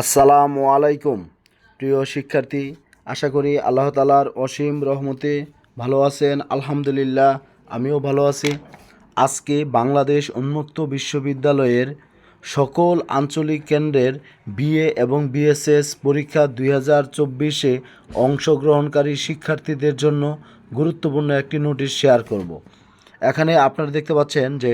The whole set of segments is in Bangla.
আসসালামু আলাইকুম। প্রিয় শিক্ষার্থী, আশা করি আল্লাহ তালার অসীম রহমতে ভালো আছেন। আলহামদুলিল্লাহ, আমিও ভালো আছি। আজকে বাংলাদেশ উন্মুক্ত বিশ্ববিদ্যালয়ের সকল আঞ্চলিক কেন্দ্রের বিএ এবং বিএসএস পরীক্ষা দুই হাজার চব্বিশে অংশগ্রহণকারী শিক্ষার্থীদের জন্য গুরুত্বপূর্ণ একটি নোটিশ শেয়ার করব। এখানে আপনারা দেখতে পাচ্ছেন যে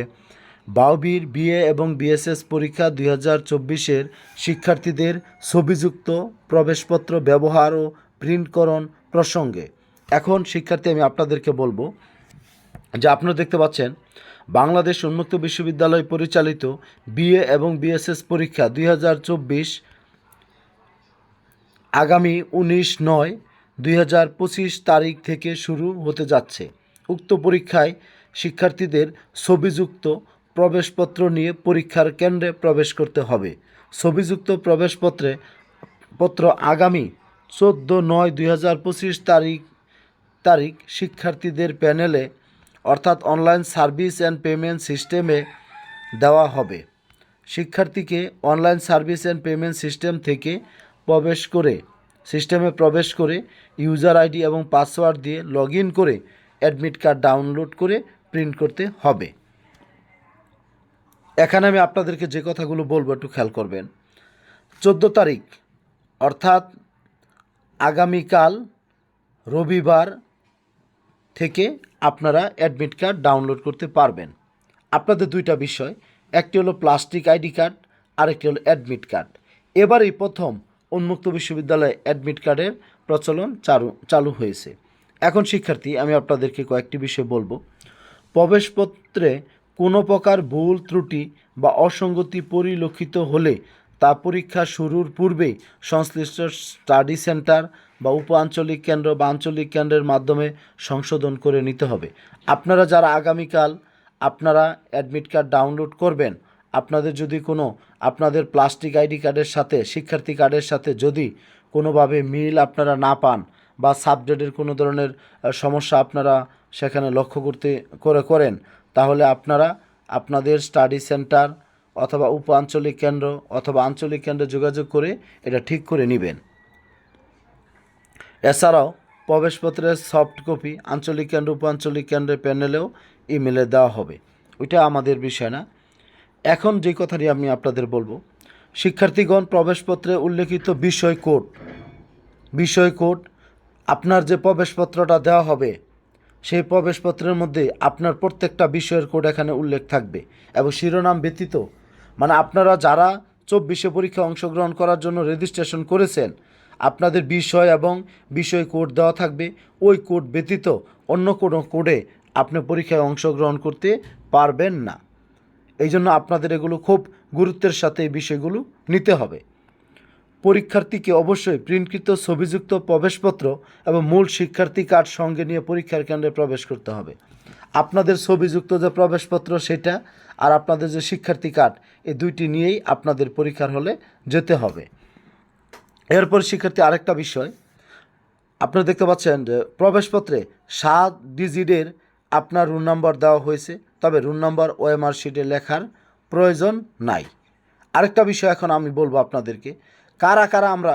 বাউবির বিএ এবং বিএসএস পরীক্ষা দুই হাজার চব্বিশের শিক্ষার্থীদের ছবিযুক্ত প্রবেশপত্র ব্যবহার ও প্রিন্টকরণ প্রসঙ্গে। এখন, শিক্ষার্থী, আমি আপনাদেরকে বলব যে আপনারা দেখতে পাচ্ছেন, বাংলাদেশ উন্মুক্ত বিশ্ববিদ্যালয় পরিচালিত বিএ এবং বিএসএস পরীক্ষা দুই হাজার চব্বিশ আগামী উনিশ নয় দুই তারিখ থেকে শুরু হতে যাচ্ছে। উক্ত পরীক্ষায় শিক্ষার্থীদের ছবিযুক্ত প্রবেশপত্র নিয়ে পরীক্ষার কেন্দ্রে প্রবেশ করতে হবে। ছবিযুক্ত প্রবেশপত্রে পত্র আগামী চোদ্দ নয় দুই হাজার পঁচিশ তারিখ তারিখ শিক্ষার্থীদের প্যানেলে, অর্থাৎ অনলাইন সার্ভিস অ্যান্ড পেমেন্ট সিস্টেমে দেওয়া হবে। শিক্ষার্থীকে online service and payment system থেকে প্রবেশ করে, সিস্টেমে প্রবেশ করে ইউজার আইডি এবং পাসওয়ার্ড দিয়ে লগ করে অ্যাডমিট কার্ড ডাউনলোড করে প্রিন্ট করতে হবে। এখানে আমি আপনাদেরকে যে কথাগুলো বলব একটু খেয়াল করবেন। চোদ্দ তারিখ, অর্থাৎ আগামীকাল রবিবার থেকে আপনারা অ্যাডমিট কার্ড ডাউনলোড করতে পারবেন। আপনাদের দুইটা বিষয়, একটি হলো প্লাস্টিক আইডি কার্ড, আরেকটি হলো অ্যাডমিট কার্ড। এবারেই প্রথম উন্মুক্ত বিশ্ববিদ্যালয়ে অ্যাডমিট কার্ডের প্রচলন চালু চালু হয়েছে। এখন শিক্ষার্থী, আমি আপনাদেরকে কয়েকটি বিষয় বলব। প্রবেশপত্রে কোনো প্রকার ভুল, ত্রুটি বা অসঙ্গতি পরিলক্ষিত হলে তা পরীক্ষা শুরুর পূর্বেই সংশ্লিষ্ট স্টাডি সেন্টার বা উপ আঞ্চলিক কেন্দ্র বা আঞ্চলিক কেন্দ্রের মাধ্যমে সংশোধন করে নিতে হবে। আপনারা যারা আগামীকাল আপনারা অ্যাডমিট কার্ড ডাউনলোড করবেন, আপনাদের যদি কোনো আপনাদের প্লাস্টিক আইডি কার্ডের সাথে, শিক্ষার্থী কার্ডের সাথে যদি কোনোভাবে মিল আপনারা না পান বা সাবজেক্টের কোনো ধরনের সমস্যা আপনারা সেখানে লক্ষ্য করতে, করে করেন তাহলে আপনারা আপনাদের স্টাডি সেন্টার অথবা উপ আঞ্চলিক কেন্দ্র অথবা আঞ্চলিক কেন্দ্রে যোগাযোগ করে এটা ঠিক করে নেবেন। এছাড়াও প্রবেশপত্রের সফট কপি আঞ্চলিক কেন্দ্র উপ আঞ্চলিক কেন্দ্রের প্যানেলেও ইমেলে দেওয়া হবে। ওইটা আমাদের বিষয় না। এখন যে কথাটি আমি আপনাদের বলব, শিক্ষার্থীগণ প্রবেশপত্রে উল্লেখিত বিষয় কোড বিষয় কোড, আপনার যে প্রবেশপত্রটা দেওয়া হবে সেই প্রবেশপত্রের মধ্যে আপনার প্রত্যেকটা বিষয়ের কোড এখানে উল্লেখ থাকবে এবং শিরোনাম ব্যতীত। মানে আপনারা যারা চব্বিশে পরীক্ষা অংশগ্রহণ করার জন্য রেজিস্ট্রেশন করেছেন, আপনাদের বিষয় এবং বিষয় কোড দেওয়া থাকবে। ওই কোড ব্যতীত অন্য কোনো কোডে আপনি পরীক্ষায় অংশগ্রহণ করতে পারবেন না। এই জন্য আপনাদের এগুলো খুব গুরুত্বের সাথে এই বিষয়গুলো নিতে হবে। পরীক্ষার্থীকে অবশ্যই প্রিন্টকৃত ছবিযুক্ত প্রবেশপত্র এবং মূল শিক্ষার্থী কার্ড সঙ্গে নিয়ে পরীক্ষার কেন্দ্রে প্রবেশ করতে হবে। আপনাদের ছবিযুক্ত যে প্রবেশপত্র সেটা আর আপনাদের যে শিক্ষার্থী কার্ড, এই দুইটি নিয়েই আপনাদের পরীক্ষার হলে যেতে হবে। এরপর শিক্ষার্থী, আরেকটা বিষয়। আপনারা দেখতে পাচ্ছেন যে প্রবেশপত্রে সাত ডিজিটের আপনার রুম নাম্বার দেওয়া হয়েছে, তবে রুম নাম্বার ওএমআর শিটে লেখার প্রয়োজন নাই। আরেকটা বিষয় এখন আমি বলব আপনাদেরকে কারা কারা আমরা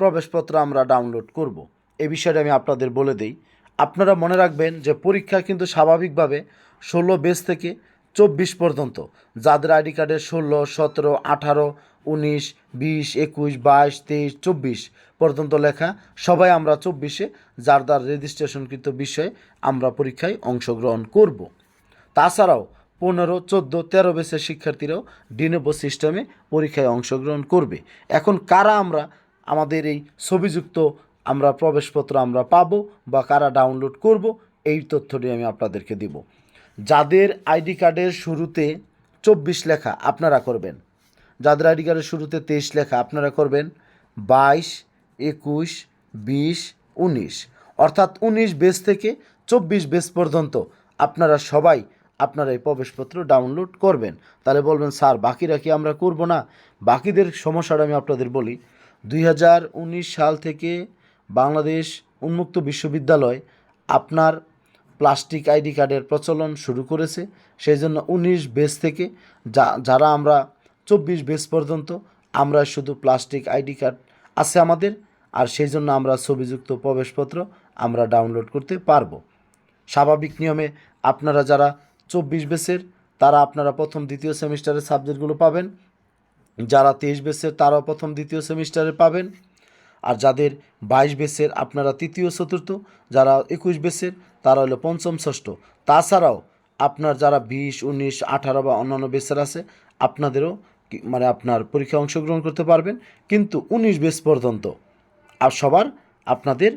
প্রবেশপত্র আমরা ডাউনলোড করব। এ বিষয়টা আমি আপনাদের বলে দেই। আপনারা মনে রাখবেন যে পরীক্ষা কিন্তু স্বাভাবিকভাবে ষোলো বেস থেকে চব্বিশ পর্যন্ত। যাদের আইডি কার্ডে ষোলো, সতেরো, আঠারো, উনিশ, বিশ, একুশ, বাইশ, তেইশ, চব্বিশ পর্যন্ত লেখা, সবাই আমরা চব্বিশে, যার যার রেজিস্ট্রেশনকৃত বিষয়ে আমরা পরীক্ষায় অংশগ্রহণ করব। তাছাড়াও পনেরো, চোদ্দ, তেরো বেসের শিক্ষার্থীরাও ডিনেবো সিস্টেমে পরীক্ষায় অংশগ্রহণ করবে। এখন কারা আমরা, আমাদের এই ছবিযুক্ত আমরা প্রবেশপত্র আমরা পাবো বা কারা ডাউনলোড করব, এই তথ্যটি আমি আপনাদেরকে দিব। যাদের আইডি কার্ডের শুরুতে চব্বিশ লেখা আপনারা করবেন। যাদের আইডি কার্ডের শুরুতে তেইশ লেখা আপনারা করবেন। বাইশ, একুশ, বিশ, উনিশ। অর্থাৎ উনিশ বেস থেকে চব্বিশ বেস পর্যন্ত আপনারা সবাই আপনারা এই প্রবেশপত্র ডাউনলোড করবেন। তাহলে বলবেন, স্যার, বাকিরা কি আমরা করব না? বাকিদের সমস্যাটা আমি আপনাদের বলি। দুই হাজার উনিশ সাল থেকে বাংলাদেশ উন্মুক্ত বিশ্ববিদ্যালয় আপনার প্লাস্টিক আইডি কার্ডের প্রচলন শুরু করেছে। সেই জন্য উনিশ বেস থেকে যা, যারা আমরা চব্বিশ বেস পর্যন্ত আমরা শুধু প্লাস্টিক আইডি কার্ড আছে আমাদের, আর সেই জন্য আমরা ছবিযুক্ত প্রবেশপত্র আমরা ডাউনলোড করতে পারব। স্বাভাবিক নিয়মে আপনারা যারা চব্বিশ বেসের, তারা আপনারা প্রথম দ্বিতীয় সেমিস্টারের সাবজেক্টগুলো পাবেন। যারা তেইশ বেসের, তারাও প্রথম দ্বিতীয় সেমিস্টারে পাবেন। আর যাদের বাইশ বেসের, আপনারা তৃতীয়, চতুর্থ, যারা একুশ বেসের, তারা হলো পঞ্চম, ষষ্ঠ। তাছাড়াও আপনার যারা বিশ, উনিশ, আঠারো বা অন্যান্য বেসের আছে, আপনাদেরও মানে আপনার পরীক্ষায় অংশগ্রহণ করতে পারবেন। কিন্তু উনিশ বেস পর্যন্ত, আর সবার আপনাদের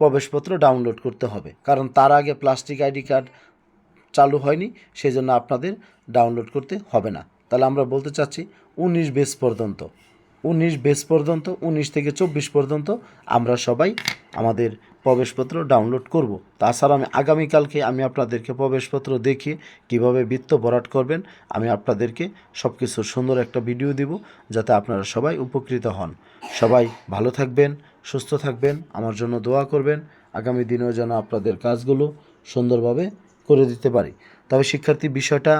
প্রবেশপত্র ডাউনলোড করতে হবে। কারণ তার আগে প্লাস্টিক আইডি কার্ড চালু হয়নি সেই জন্য আপনাদের ডাউনলোড করতে হবে না। তাহলে আমরা বলতে চাচ্ছি, উনিশ বেস পর্যন্ত, উনিশ বেস পর্যন্ত, উনিশ থেকে চব্বিশ পর্যন্ত আমরা সবাই আমাদের প্রবেশপত্র ডাউনলোড করব। তাছাড়া আমি আগামীকালকে আমি আপনাদেরকে প্রবেশপত্র দেখিয়ে কীভাবে বৃত্ত ভরাট করবেন, আমি আপনাদেরকে সব কিছুর সুন্দর একটা ভিডিও দিব, যাতে আপনারা সবাই উপকৃত হন। সবাই ভালো থাকবেন, সুস্থ থাকবেন, আমার জন্য দোয়া করবেন। আগামী দিনেও যেন আপনাদের কাজগুলো সুন্দরভাবে করে দিতে পারি। তবে শিক্ষার্থী বিষয়টা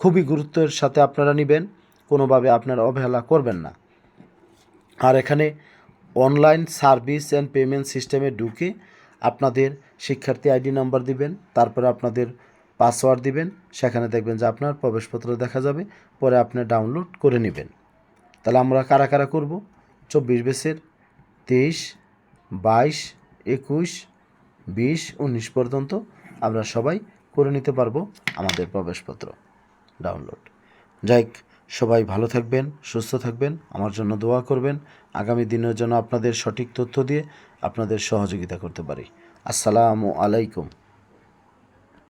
খুবই গুরুত্বের সাথে আপনারা নেবেন, কোনোভাবে আপনারা অবহেলা করবেন না। আর এখানে অনলাইন সার্ভিস অ্যান্ড পেমেন্ট সিস্টেমে ঢুকে আপনাদের শিক্ষার্থী আইডি নাম্বার দিবেন, তারপরে আপনাদের পাসওয়ার্ড দিবেন, সেখানে দেখবেন যে আপনার প্রবেশপত্র দেখা যাবে, পরে আপনি ডাউনলোড করে নেবেন। তাহলে আমরা কারা কারা করব? চব্বিশ বেসের তেইশ, বাইশ, একুশ, বিশ, উনিশ পর্যন্ত আমরা সবাই করে নিতে পারব আমাদের প্রবেশপত্র। ডাউনলোড যাই সবাই ভালো থাকবেন, সুস্থ থাকবেন, আমার জন্য দোয়া করবেন। আগামী দিনের জন্য আপনাদের সঠিক তথ্য দিয়ে আপনাদের সহযোগিতা করতে পারি। আসসালামু আলাইকুম।